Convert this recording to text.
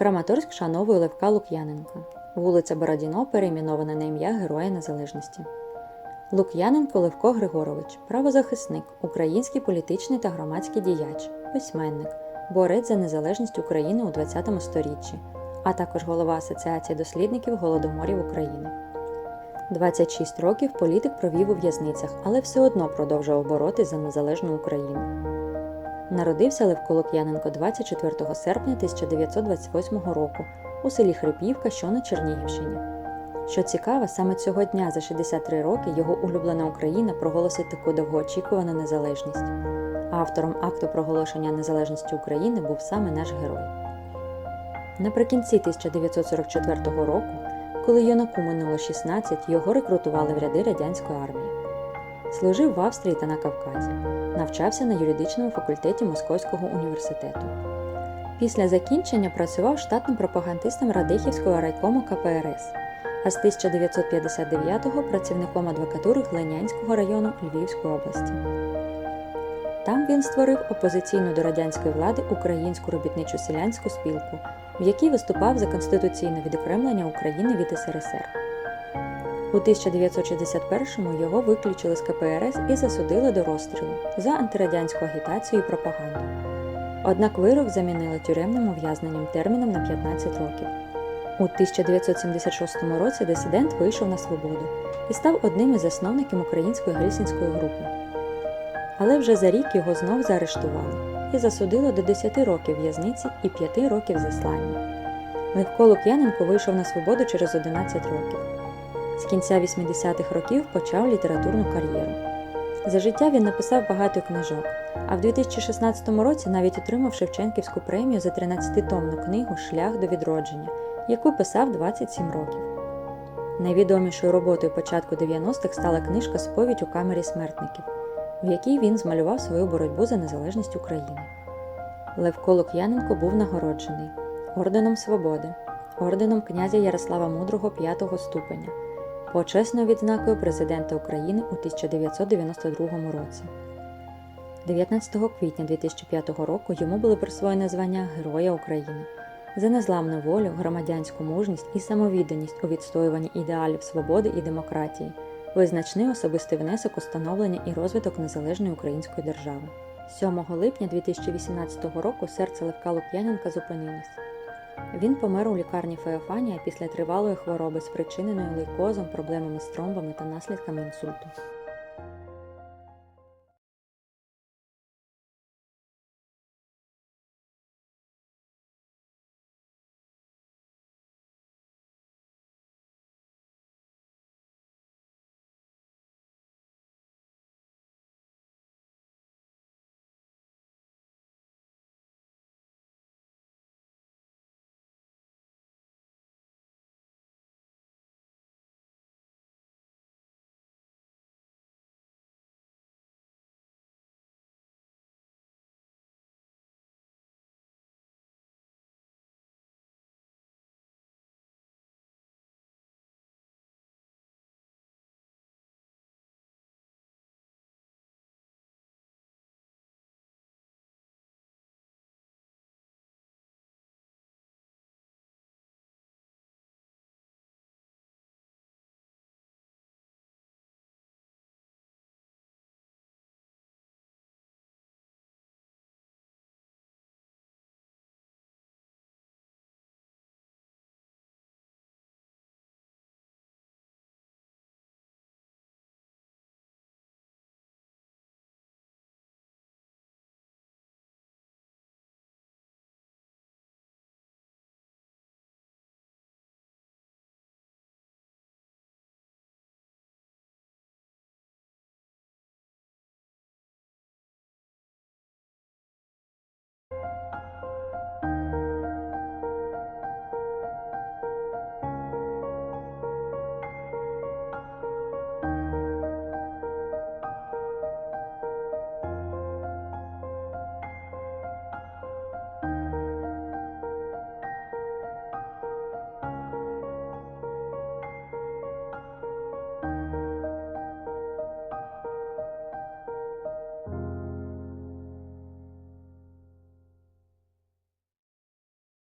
Краматорськ шановує Левка Лук'яненка. Вулиця Бородіно перейменована на ім'я Героя Незалежності. Лук'яненко Левко Григорович, правозахисник, український політичний та громадський діяч, письменник, борець за незалежність України у ХХ сторіччі, а також голова Асоціації дослідників голодоморів України. 26 років політик провів у в'язницях, але все одно продовжував боротись за незалежну Україну. Народився Левко Лук'яненко 24 серпня 1928 року у селі Хрипівка, що на Чернігівщині. Що цікаво, саме цього дня за 63 роки його улюблена Україна проголосить таку довгоочікувану незалежність. Автором акту проголошення незалежності України був саме наш герой. Наприкінці 1944 року, коли юнаку минуло 16, його рекрутували в ряди радянської армії. Служив в Австрії та на Кавказі, навчався на юридичному факультеті Московського університету. Після закінчення працював штатним пропагандистом Радехівського райкому КПРС, а з 1959-го працівником адвокатури Глинянського району Львівської області. Там він створив опозиційну до радянської влади Українську робітничу селянську спілку, в якій виступав за конституційне відокремлення України від СРСР. У 1961-му його виключили з КПРС і засудили до розстрілу за антирадянську агітацію і пропаганду. Однак вирок замінили тюремним ув'язненням терміном на 15 років. У 1976 році дисидент вийшов на свободу і став одним із засновників української гельсінської групи. Але вже за рік його знов заарештували і засудили до 10 років в'язниці і 5 років заслання. Левко Лук'яненко вийшов на свободу через 11 років. З кінця 80-х років почав літературну кар'єру. За життя він написав багато книжок, а в 2016 році навіть отримав Шевченківську премію за 13-томну книгу Шлях до відродження, яку писав 27 років. Найвідомішою роботою початку 90-х стала книжка Сповідь у камері смертників, в якій він змалював свою боротьбу за незалежність України. Левко Лук'яненко був нагороджений орденом Свободи, орденом князя Ярослава Мудрого 5 ступеня, почесною відзнакою президента України у 1992 році. 19 квітня 2005 року йому було присвоєне звання Героя України за незламну волю, громадянську мужність і самовідданість у відстоюванні ідеалів свободи і демократії, визначний особистий внесок у становлення і розвиток незалежної української держави. 7 липня 2018 року серце Левка Лук'яненка зупинилось. Він помер у лікарні Феофанія після тривалої хвороби, спричиненої лейкозом, проблемами з тромбами та наслідками інсульту.